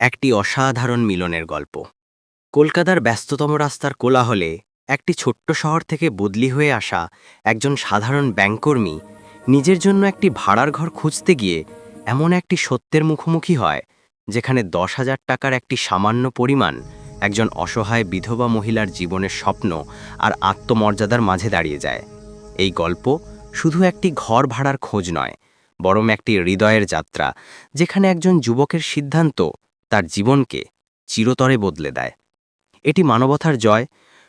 একটি অসাধারণ মিলনের গল্প। কলকাতার ব্যস্ততম রাস্তার কোলাহলে একটি ছোট্ট শহর থেকে বদলি হয়ে আসা একজন সাধারণ ব্যাংককর্মী নিজের জন্য একটি ভাড়ার ঘর খুঁজতে গিয়ে এমন একটি সত্যের মুখোমুখি হয়, যেখানে দশ হাজার টাকার একটি সামান্য পরিমাণ একজন অসহায় বিধবা মহিলার জীবনের স্বপ্ন আর আত্মমর্যাদার মাঝে দাঁড়িয়ে যায়। এই গল্প শুধু একটি ঘর ভাড়ার খোঁজ নয়, বরং একটি হৃদয়ের যাত্রা, যেখানে একজন যুবকের সিদ্ধান্ত তার জীবনকে চিরতরে বদলে দেয়। এটি মানবতার জয়,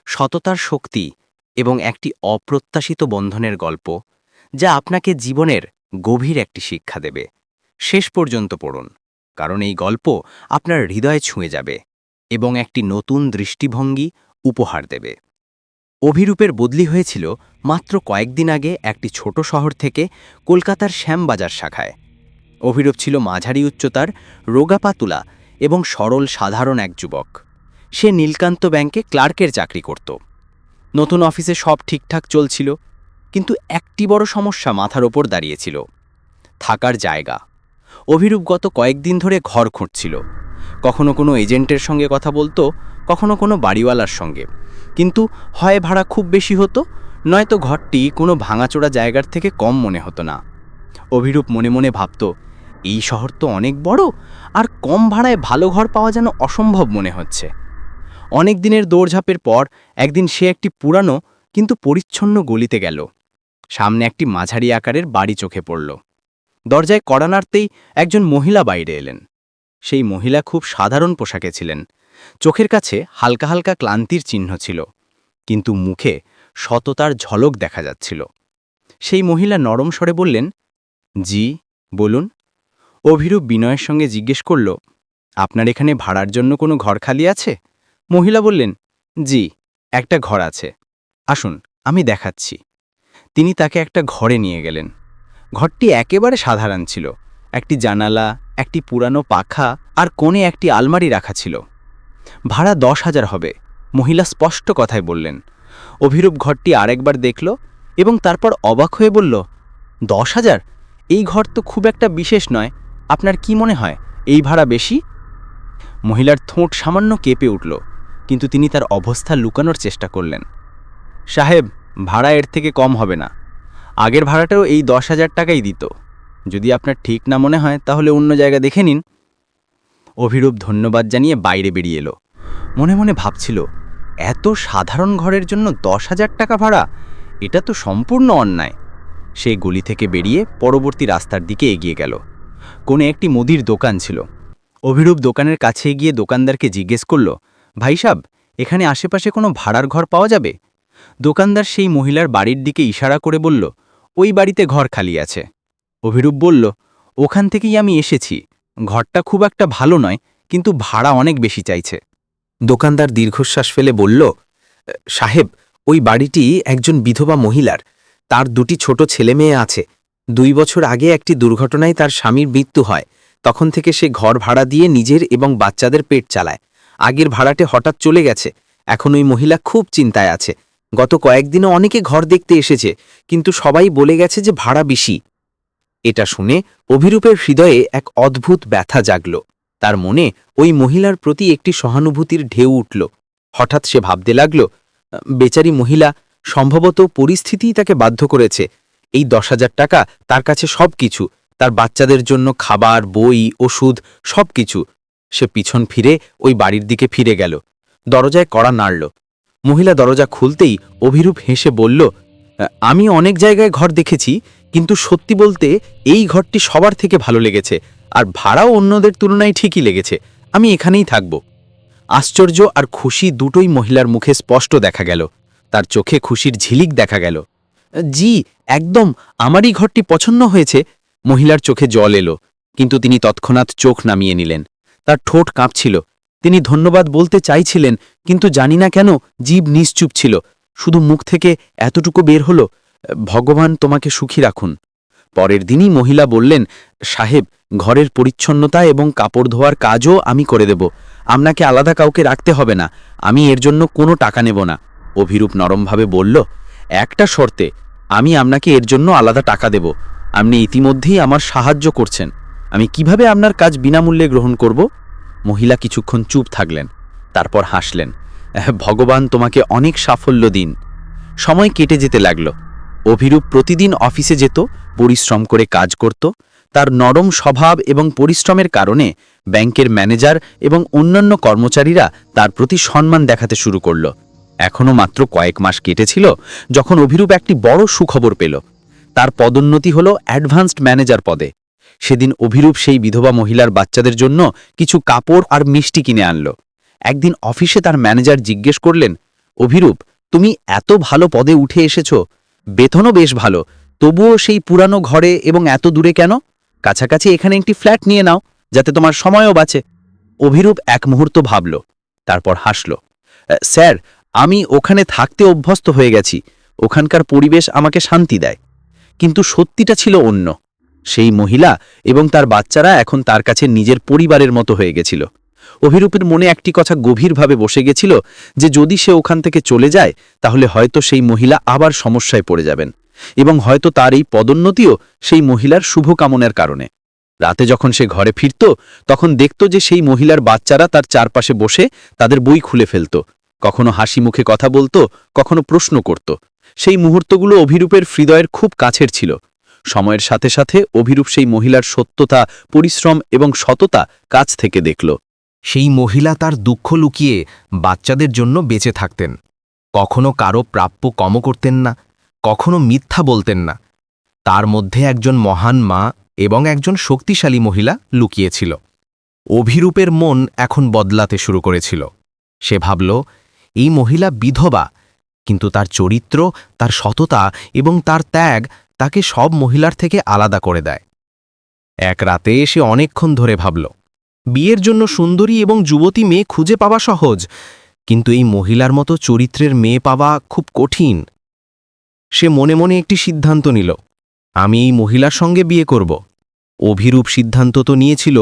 সততার শক্তি এবং একটি অপ্রত্যাশিত বন্ধনের গল্প যা আপনাকে জীবনের গভীর একটি শিক্ষা দেবে। শেষ পর্যন্ত পড়ুন, কারণ এই গল্প আপনার হৃদয়ে ছুঁয়ে যাবে এবং একটি নতুন দৃষ্টিভঙ্গি উপহার দেবে। অভিরূপের বদলি হয়েছিল মাত্র কয়েকদিন আগে একটি ছোট শহর থেকে কলকাতার শ্যামবাজার শাখায়। অভিরূপ ছিল মাঝারি উচ্চতার রোগা পাতুলা এবং সরল সাধারণ এক যুবক। সে নীলকান্ত ব্যাংকে ক্লার্কের চাকরি করত। নতুন অফিসে সব ঠিকঠাক চলছিল, কিন্তু একটি বড় সমস্যা মাথার ওপর দাঁড়িয়েছিল। থাকার জায়গা। অভিরূপ গত কয়েকদিন ধরে ঘর খুঁজছিল কখনো কোনো এজেন্টের সঙ্গে কথা বলতো, কখনো কোনো বাড়িওয়ালার সঙ্গে। কিন্তু হয় ভাড়া খুব বেশি হতো, নয়তো ঘরটি কোনো ভাঙাচোড়া জায়গার থেকে কম মনে হতো না। অভিরূপ মনে মনে ভাবত এই শহর তো অনেক বড়, আর কম ভাড়ায় ভালো ঘর পাওয়া যেন অসম্ভব মনে হচ্ছে। অনেক দিনের দৌড়ঝাঁপের পর একদিন সে একটি পুরানো কিন্তু পরিচ্ছন্ন গলিতে গেল। সামনে একটি মাঝারি আকারের বাড়ি চোখে পড়ল। দরজায় কড়া নাড়তেই একজন মহিলা বাইরে এলেন। সেই মহিলা খুব সাধারণ পোশাকে ছিলেন। চোখের কাছে হালকা হালকা ক্লান্তির চিহ্ন ছিল, কিন্তু মুখে সততার ঝলক দেখা যাচ্ছিল। সেই মহিলা নরম স্বরে বললেন, জি, বলুন। অভিরূপ বিনয়ের সঙ্গে জিজ্ঞেস করল, আপনার এখানে ভাড়ার জন্য কোনো ঘর খালি আছে? মহিলা বললেন, জি, একটা ঘর আছে। আসুন, আমি দেখাচ্ছি। তিনি তাকে একটা ঘরে নিয়ে গেলেন। ঘরটি একেবারে সাধারণ ছিল। একটি জানালা, একটি পুরানো পাখা আর কোণে একটি আলমারি রাখা ছিল। ভাড়া দশ হাজার হবে, মহিলা স্পষ্ট কথায় বললেন। অভিরূপ ঘরটি আরেকবার দেখল এবং তারপর অবাক হয়ে বলল, দশ হাজার? এই ঘর তো খুব একটা বিশেষ নয়। আপনার কি মনে হয়, এই ভাড়া বেশি? মহিলার ঠোঁট সামান্য কেঁপে উঠল, কিন্তু তিনি তার অবস্থা লুকানোর চেষ্টা করলেন। সাহেব, ভাড়া এর থেকে কম হবে না। আগের ভাড়াটাও এই দশ হাজার টাকাই দিত। যদি আপনার ঠিক না মনে হয়, তাহলে অন্য জায়গা দেখে নিন। অভিরূপ ধন্যবাদ জানিয়ে বাইরে বেরিয়ে এলো। মনে মনে ভাবছিল, এত সাধারণ ঘরের জন্য দশ হাজার টাকা ভাড়া, এটা তো সম্পূর্ণ অন্যায়। সে গলি থেকে বেরিয়ে পরবর্তী রাস্তার দিকে এগিয়ে গেল। কোণে একটি মুদির দোকান ছিল। অভিরূপ দোকানের কাছে গিয়ে দোকানদারকে জিজ্ঞেস করল, ভাই সাব, এখানে আশেপাশে কোনো ভাড়ার ঘর পাওয়া যাবে? দোকানদার সেই মহিলার বাড়ির দিকে ইশারা করে বলল, ওই বাড়িতে ঘর খালি আছে। অভিরূপ বলল, ওখান থেকেই আমি এসেছি। ঘরটা খুব একটা ভালো নয়, কিন্তু ভাড়া অনেক বেশি চাইছে। দোকানদার দীর্ঘশ্বাস ফেলে বলল সাহেব, ওই বাড়িটি একজন বিধবা মহিলার। তার দুটি ছোট ছেলে মেয়ে আছে। দুই বছর আগে একটি দুর্ঘটনায় তার স্বামীর মৃত্যু হয়। তখন থেকে সে ঘর ভাড়া দিয়ে নিজের এবং বাচ্চাদের পেট চালায়। আগের ভাড়াটে হঠাৎ চলে গেছে। এখন ওই মহিলা খুব চিন্তায় আছে। গত কয়েকদিনও অনেকে ঘর দেখতে এসেছে, কিন্তু সবাই বলে গেছে যে ভাড়া বেশি। এটা শুনে অভিরূপের হৃদয়ে এক অদ্ভুত ব্যথা জাগল। তার মনে ওই মহিলার প্রতি একটি সহানুভূতির ঢেউ উঠল। হঠাৎ সে ভাবতে লাগল, বেচারি মহিলা, সম্ভবত পরিস্থিতিই তাকে বাধ্য করেছে। এই দশ হাজার টাকা তার কাছে সব কিছু। তার বাচ্চাদের জন্য খাবার, বই, ওষুধ, সব কিছু। সে পিছন ফিরে ওই বাড়ির দিকে ফিরে গেল। দরজায় কড়া নাড়ল। মহিলা দরজা খুলতেই অভিরূপ হেসে বলল, আমি অনেক জায়গায় ঘর দেখেছি, কিন্তু সত্যি বলতে এই ঘরটি সবার থেকে ভালো লেগেছে, আর ভাড়াও অন্যদের তুলনায় ঠিকই লেগেছে। আমি এখানেই থাকব। আশ্চর্য আর খুশি দুটোই মহিলার মুখে স্পষ্ট দেখা গেল। তার চোখে খুশির ঝিলিক দেখা গেল। জি একদম আমারই ঘরটি পছন্দ হয়েছে। মহিলার চোখে জল এলো, কিন্তু তিনি তৎক্ষণাৎ চোখ নামিয়ে নিলেন। তার ঠোঁট কাঁপছিল। তিনি ধন্যবাদ বলতে চাইছিলেন, কিন্তু জানি না কেন জীব নিশ্চুপ ছিল। শুধু মুখ থেকে এতটুকু বের হলো, ভগবান তোমাকে সুখী রাখুন। পরের দিনই মহিলা বললেন, সাহেব, ঘরের পরিচ্ছন্নতা এবং কাপড় ধোয়ার কাজও আমি করে দেব। আপনাকে আলাদা কাউকে রাখতে হবে না। আমি এর জন্য কোনো টাকা নেব না। অভিরূপ নরমভাবে বলল, একটা শর্তে আমি আপনাকে এর জন্য আলাদা টাকা দেব। আপনি ইতিমধ্যেই আমার সাহায্য করছেন। আমি কীভাবে আপনার কাজ বিনামূল্যে গ্রহণ করব? মহিলা কিছুক্ষণ চুপ থাকলেন তারপর হাসলেন "আহ, ভগবান তোমাকে অনেক সাফল্য দিন। সময় কেটে যেতে লাগল। অভিরূপ প্রতিদিন অফিসে যেত পরিশ্রম করে কাজ করত। তার নরম স্বভাব এবং পরিশ্রমের কারণে ব্যাংকের ম্যানেজার এবং অন্যান্য কর্মচারীরা তার প্রতি সম্মান দেখাতে শুরু করল। এখনও মাত্র কয়েক মাস কেটেছিল যখন অভিরূপ একটি বড় সুখবর পেল। তার পদোন্নতি হল অ্যাডভান্সড ম্যানেজার পদে। সেদিন অভিরূপ সেই বিধবা মহিলার বাচ্চাদের জন্য কিছু কাপড় আর মিষ্টি কিনে আনলো। একদিন অফিসে তার ম্যানেজার জিজ্ঞেস করলেন, অভিরূপ, তুমি এত ভালো পদে উঠে এসেছ। বেতনও বেশ ভালো। তবুও সেই পুরানো ঘরে এবং এত দূরে কেন? কাছাকাছি এখানে একটি ফ্ল্যাট নিয়ে নাও, যাতে তোমার সময়ও বাঁচে। অভিরূপ এক মুহূর্ত ভাবল, তারপর হাসল স্যার আমি ওখানে থাকতে অভ্যস্ত হয়ে গেছি। ওখানকার পরিবেশ আমাকে শান্তি দেয়। কিন্তু সত্যিটা ছিল অন্য। সেই মহিলা এবং তার বাচ্চারা এখন তার কাছে নিজের পরিবারের মতো হয়ে গেছিল। অভিরূপের মনে একটি কথা গভীরভাবে বসে গেছিল যে যদি সে ওখান থেকে চলে যায়, তাহলে হয়তো সেই মহিলা আবার সমস্যায় পড়ে যাবেন এবং হয়তো তার এই পদোন্নতিও সেই মহিলার শুভকামনার কারণে। রাতে যখন সে ঘরে ফিরত, তখন দেখত যে সেই মহিলার বাচ্চারা তার চারপাশে বসে তাদের বই খুলে ফেলত। কখনো হাসি মুখে কথা বলতো, কখনো প্রশ্ন করত। সেই মুহূর্তগুলো অভিরূপের হৃদয়ের খুব কাছের ছিল। সময়ের সাথে সাথে অভিরূপ সেই মহিলার সত্যতা, পরিশ্রম এবং সততা কাছ থেকে দেখল। সেই মহিলা তার দুঃখ লুকিয়ে বাচ্চাদের জন্য বেঁচে থাকতেন। কখনো কারও প্রাপ্য কম করতেন না, কখনো মিথ্যা বলতেন না। তার মধ্যে একজন মহান মা এবং একজন শক্তিশালী মহিলা লুকিয়েছিল। অভিরূপের মন এখন বদলাতে শুরু করেছিল। সে ভাবল এই মহিলা বিধবা, কিন্তু তার চরিত্র, তার সততা এবং তার ত্যাগ তাকে সব মহিলার থেকে আলাদা করে দেয়। এক রাতে সে অনেকক্ষণ ধরে ভাবল, বিয়ের জন্য সুন্দরী এবং যুবতী মেয়ে খুঁজে পাওয়া সহজ, কিন্তু এই মহিলার মতো চরিত্রের মেয়ে পাওয়া খুব কঠিন। সে মনে মনে একটি সিদ্ধান্ত নিল, আমি এই মহিলার সঙ্গে বিয়ে করব। অভিরূপ সিদ্ধান্ত তো নিয়েছিল,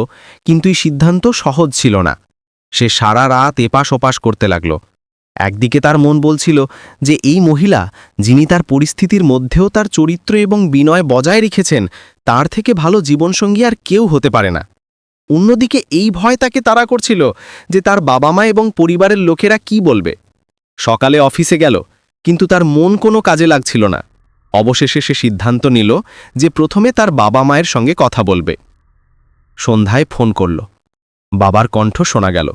কিন্তু এই সিদ্ধান্ত সহজ ছিল না। সে সারা রাত এপাশ ওপাশ করতে লাগল। একদিকে তার মন বলছিল যে এই মহিলা, যিনি তার পরিস্থিতির মধ্যেও তার চরিত্র এবং বিনয় বজায় রেখেছেন, তার থেকে ভালো জীবনসঙ্গী আর কেউ হতে পারে না। অন্যদিকে এই ভয় তাকে তাড়া করছিল যে তার বাবা মা এবং পরিবারের লোকেরা কি বলবে। সকালে অফিসে গেল, কিন্তু তার মন কোনো কাজে লাগছিল না। অবশেষে সে সিদ্ধান্ত নিল যে প্রথমে তার বাবা মায়ের সঙ্গে কথা বলবে। সন্ধ্যায় ফোন করল। বাবার কণ্ঠ শোনা গেল।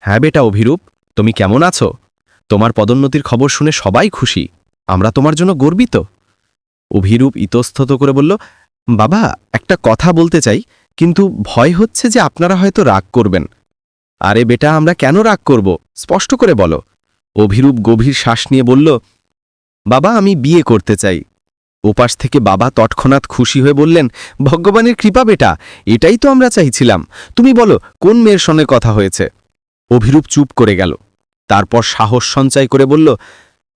হ্যাঁ বেটা অভিরূপ তুমি কেমন আছো? তোমার পদোন্নতির খবর শুনে সবাই খুশি। আমরা তোমার জন্য গর্বিত। অভিরূপ ইতস্তত করে বলল, বাবা, একটা কথা বলতে চাই, কিন্তু ভয় হচ্ছে যে আপনারা হয়তো রাগ করবেন। আরে বেটা, আমরা কেন রাগ করব? স্পষ্ট করে বলো। অভিরূপ গভীর শ্বাস নিয়ে বলল, বাবা, আমি বিয়ে করতে চাই। ওপাশ থেকে বাবা তৎক্ষণাৎ খুশি হয়ে বললেন, ভগবানের কৃপা বেটা, এটাই তো আমরা চাইছিলাম। তুমি বলো, কোন মেয়ের সঙ্গে কথা হয়েছে? অভিরূপ চুপ করে গেল। তারপর সাহস সঞ্চয় করে বলল,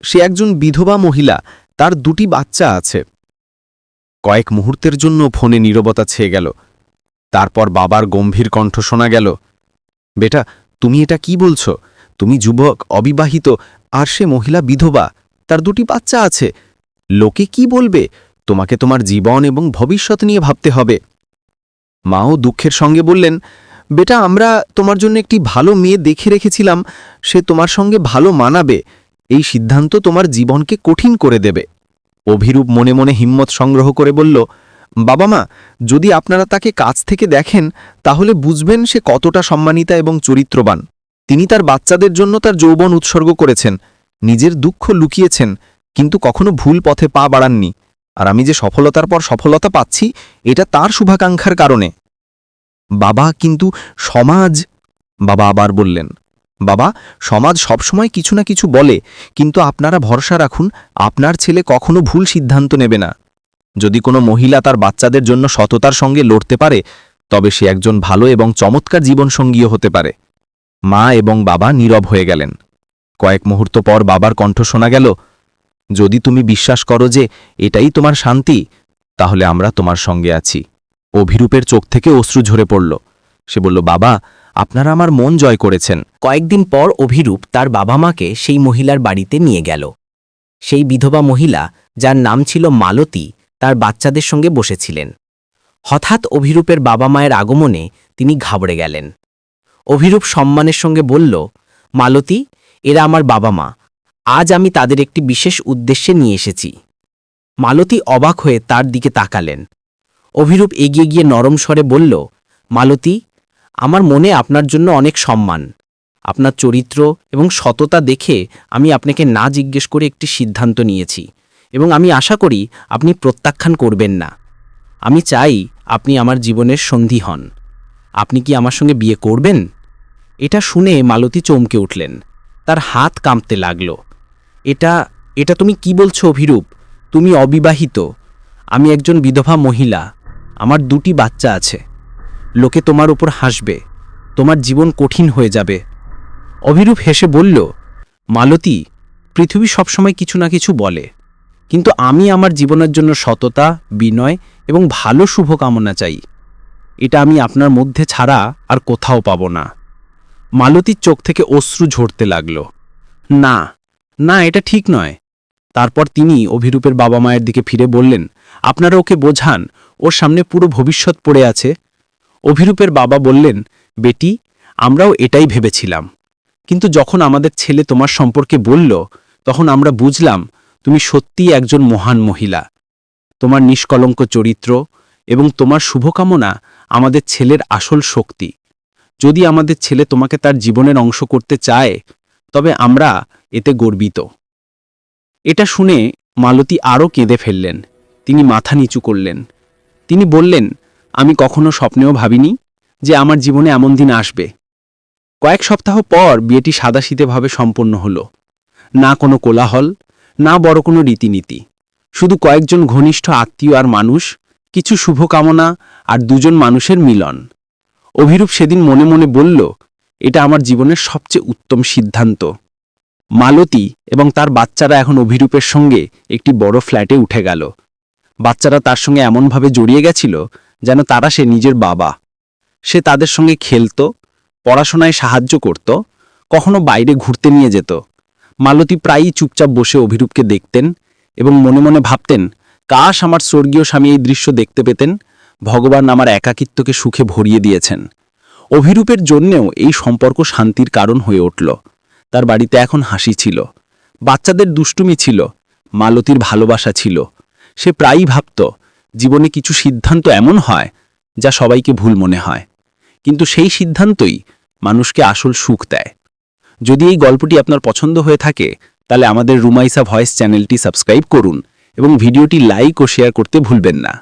সে একজন বিধবা মহিলা, তার দুটি বাচ্চা আছে। কয়েক মুহূর্তের জন্য ফোনে নীরবতা ছেয়ে গেল। তারপর বাবার গম্ভীর কণ্ঠ শোনা গেল, বেটা, তুমি এটা কি বলছো? তুমি যুবক, অবিবাহিত, আর সে মহিলা বিধবা, তার দুটি বাচ্চা আছে। লোকে কি বলবে? তোমাকে তোমার জীবন এবং ভবিষ্যৎ নিয়ে ভাবতে হবে। মাও দুঃখের সঙ্গে বললেন বেটা, আমরা তোমার জন্য একটি ভালো মেয়ে দেখে রেখেছিলাম, সে তোমার সঙ্গে ভালো মানাবে। এই সিদ্ধান্ত তোমার জীবনকে কঠিন করে দেবে। অভিরূপ মনে মনে হিম্মত সংগ্রহ করে বলল, বাবা মা, যদি আপনারা তাকে কাছ থেকে দেখেন, তাহলে বুঝবেন সে কতটা সম্মানিতা এবং চরিত্রবান। তিনি তার বাচ্চাদের জন্য তার যৌবন উৎসর্গ করেছেন, নিজের দুঃখ লুকিয়েছেন, কিন্তু কখনো ভুল পথে পা বাড়াননি। আর আমি যে সফলতার পর সফলতা পাচ্ছি, এটা তার শুভাকাঙ্ক্ষার কারণে। বাবা কিন্তু সমাজ, বাবা আবার বললেন, বাবা, সমাজ সবসময় কিছু না কিছু বলে, কিন্তু আপনারা ভরসা রাখুন, আপনার ছেলে কখনো ভুল সিদ্ধান্ত নেবে না। যদি কোনো মহিলা তার বাচ্চাদের জন্য সততার সঙ্গে লড়তে পারে, তবে সে একজন ভালো এবং চমৎকার জীবনসঙ্গীও হতে পারে। মা এবং বাবা নীরব হয়ে গেলেন। কয়েক মুহূর্ত পর বাবার কণ্ঠ শোনা গেল, যদি তুমি বিশ্বাস করো যে এটাই তোমার শান্তি, তাহলে আমরা তোমার সঙ্গে আছি। অভিরূপের চোখ থেকে অশ্রু ঝরে পড়ল। সে বলল, বাবা, আপনারা আমার মন জয় করেছেন। কয়েকদিন পর অভিরূপ তার বাবা মাকে সেই মহিলার বাড়িতে নিয়ে গেল। সেই বিধবা মহিলা, যার নাম ছিল মালতী, তার বাচ্চাদের সঙ্গে বসেছিলেন। হঠাৎ অভিরূপের বাবা মায়ের আগমনে তিনি ঘাবড়ে গেলেন। অভিরূপ সম্মানের সঙ্গে বলল, মালতী, এরা আমার বাবা মা আজ আমি তাদের একটি বিশেষ উদ্দেশ্যে নিয়ে এসেছি। মালতী অবাক হয়ে তার দিকে তাকালেন। অভিরূপ এগিয়ে গিয়ে নরম স্বরে বলল, মালতী, আমার মনে আপনার জন্য অনেক সম্মান। আপনার চরিত্র এবং সততা দেখে আমি আপনাকে না জিজ্ঞেস করে একটি সিদ্ধান্ত নিয়েছি এবং আমি আশা করি আপনি প্রত্যাখ্যান করবেন না। আমি চাই আপনি আমার জীবনের সন্ধি হন। আপনি কি আমার সঙ্গে বিয়ে করবেন? এটা শুনে মালতী চমকে উঠলেন। তার হাত কাঁপতে লাগল। এটা এটা তুমি কি বলছো অভিরূপ? তুমি অবিবাহিত। আমি একজন বিধবা মহিলা। আমার দুটি বাচ্চা আছে। লোকে তোমার উপর হাসবে। তোমার জীবন কঠিন হয়ে যাবে। অভিরূপ হেসে বলল, মালতী, পৃথিবী সবসময় কিছু না কিছু বলে। কিন্তু আমি আমার জীবনের জন্য সততা, বিনয় এবং ভালো শুভকামনা চাই। এটা আমি আপনার মধ্যে ছাড়া আর কোথাও পাব না। মালতীর চোখ থেকে অশ্রু ঝরতে লাগল। না না, এটা ঠিক নয়। তারপর তিনি অভিরূপের বাবা মায়ের দিকে ফিরে বললেন আপনারা ওকে বোঝান, ওর সামনে পুরো ভবিষ্যৎ পড়ে আছে। অভিরূপের বাবা বললেন, বেটি, আমরাও এটাই ভেবেছিলাম। কিন্তু যখন আমাদের ছেলে তোমার সম্পর্কে বলল, তখন আমরা বুঝলাম, তুমি সত্যিই একজন মহান মহিলা। তোমার নিষ্কলঙ্ক চরিত্র এবং তোমার শুভকামনা আমাদের ছেলের আসল শক্তি। যদি আমাদের ছেলে তোমাকে তার জীবনের অংশ করতে চায়, তবে আমরা এতে গর্বিত এটা শুনে মালতী আরও কেঁদে ফেললেন। তিনি মাথা নিচু করলেন। তিনি বললেন, আমি কখনো স্বপ্নেও ভাবিনি যে আমার জীবনে এমন দিন আসবে। কয়েক সপ্তাহ পর বিয়েটি সাদাশীতেভাবে সম্পন্ন হল। না কোনো কোলাহল, না বড় কোনো রীতিনীতি। শুধু কয়েকজন ঘনিষ্ঠ আত্মীয় আর মানুষ, কিছু শুভকামনা আর দুজন মানুষের মিলন। অভিরূপ সেদিন মনে মনে বলল, এটা আমার জীবনের সবচেয়ে উত্তম সিদ্ধান্ত। মালতী এবং তার বাচ্চারা এখন অভিরূপের সঙ্গে একটি বড় ফ্ল্যাটে উঠে গেল। বাচ্চারা তার সঙ্গে এমনভাবে জড়িয়ে গেছিল যেন তারা সে নিজের বাবা। সে তাদের সঙ্গে খেলত, পড়াশোনায় সাহায্য করত, কখনো বাইরে ঘুরতে নিয়ে যেত। মালতী প্রায়ই চুপচাপ বসে অভিরূপকে দেখতেন এবং মনে মনে ভাবতেন, কাশ আমার স্বর্গীয় স্বামী এই দৃশ্য দেখতে পেতেন, ভগবান আমার একাকিত্বকে সুখে ভরিয়ে দিয়েছেন। অভিরূপের জন্যেও এই সম্পর্ক শান্তির কারণ হয়ে উঠল। তার বাড়িতে এখন হাসি ছিল। বাচ্চাদের দুষ্টুমি ছিল, মালতীর ভালোবাসা ছিল সে প্রায়ই ভাবত, জীবনে কিছু সিদ্ধান্ত এমন হয় যা সবাইকে ভুল মনে হয়। কিন্তু সেই সিদ্ধান্তই মানুষকে আসল সুখ দেয়। যদি এই গল্পটি আপনার পছন্দ হয়ে থাকে, তাহলে আমাদের রুমাইসা ভয়েস চ্যানেলটি সাবস্ক্রাইব করুন এবং ভিডিওটি লাইক ও শেয়ার করতে ভুলবেন না।